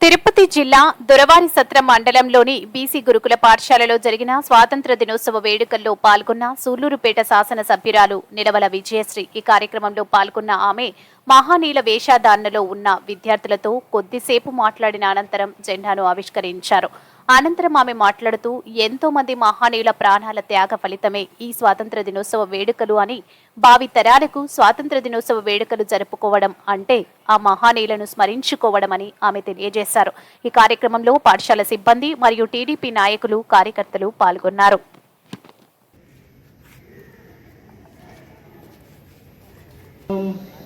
తిరుపతి జిల్లా దొరవారి సత్రం మండలంలోని బీసీ గురుకుల పాఠశాలలో జరిగిన స్వాతంత్ర దినోత్సవ వేడుకల్లో పాల్గొన్న సూళ్ళూరుపేట శాసన సభ్యురాలు నిలవల విజయశ్రీ. ఈ కార్యక్రమంలో పాల్గొన్న ఆమె మహానీల వేషధారణలో ఉన్న విద్యార్థులతో కొద్దిసేపు మాట్లాడిన అనంతరం జెండాను ఆవిష్కరించారు. అనంతరం ఆమె మాట్లాడుతూ ఎంతో మంది మహానీయుల ప్రాణాల త్యాగ ఫలితమే ఈ స్వాతంత్ర దినోత్సవ వేడుకలు అని భావి తరాలకు స్వాతంత్ర దినోత్సవ వేడుకలు జరుపుకోవడం అంటే ఆ మహానీయులను స్మరించుకోవడం అని ఆమె తెలియజేశారు. ఈ కార్యక్రమంలో పాఠశాల సిబ్బంది మరియు టీడీపీ నాయకులు కార్యకర్తలు పాల్గొన్నారు.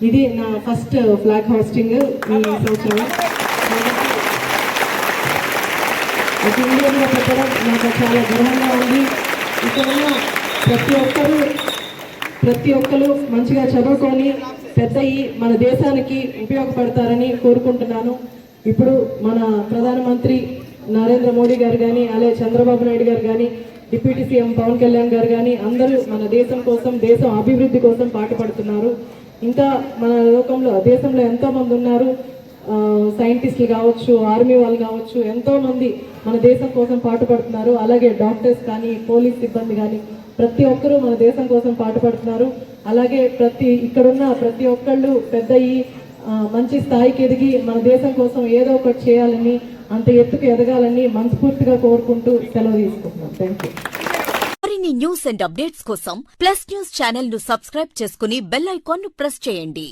ఇది నా ఫస్ట్ ఫ్లాగ్ హోస్టింగ్ ఈ సంవత్సరం. ఒక పెట్టడం నాకు చాలా గర్వంగా ఉంది ఇక్కడ ప్రతి ఒక్కరూ ప్రతి ఒక్కరు మంచిగా చదువుకొని పెద్దయి మన దేశానికి ఉపయోగపడతారని కోరుకుంటున్నాను. ఇప్పుడు మన ప్రధానమంత్రి నరేంద్ర మోడీ గారు కానీ అలాగే చంద్రబాబు నాయుడు గారు కానీ డిప్యూటీ సీఎం పవన్ కళ్యాణ్ గారు కానీ అందరూ మన దేశం కోసం దేశం అభివృద్ధి కోసం పాటుపడుతున్నారు. ఇంకా మన లోకంలో దేశంలో ఎంతోమంది ఉన్నారు. సైంటిస్టులు కావచ్చు ఆర్మీ వాళ్ళు కావచ్చు ఎంతో మంది మన దేశం కోసం పాటుపడుతున్నారు అలాగే డాక్టర్స్ కానీ పోలీస్ సిబ్బంది కానీ ప్రతి ఒక్కరూ మన దేశం కోసం పాటుపడుతున్నారు అలాగే ప్రతి ఇక్కడున్న ప్రతి ఒక్కళ్ళు పెద్ద మంచి స్థాయికి ఎదిగి మన దేశం కోసం ఏదో ఒకటి చేయాలని అంత ఎత్తుకు ఎదగాలని మనస్ఫూర్తిగా కోరుకుంటూ సెలవు తీసుకుంటున్నాం. థ్యాంక్ యూ మరిన్ని న్యూస్ అండ్ అప్డేట్స్ కోసం ప్లస్ న్యూస్ ఛానల్ను సబ్స్క్రైబ్ చేసుకుని బెల్ ఐకాన్ను ప్రెస్ చేయండి.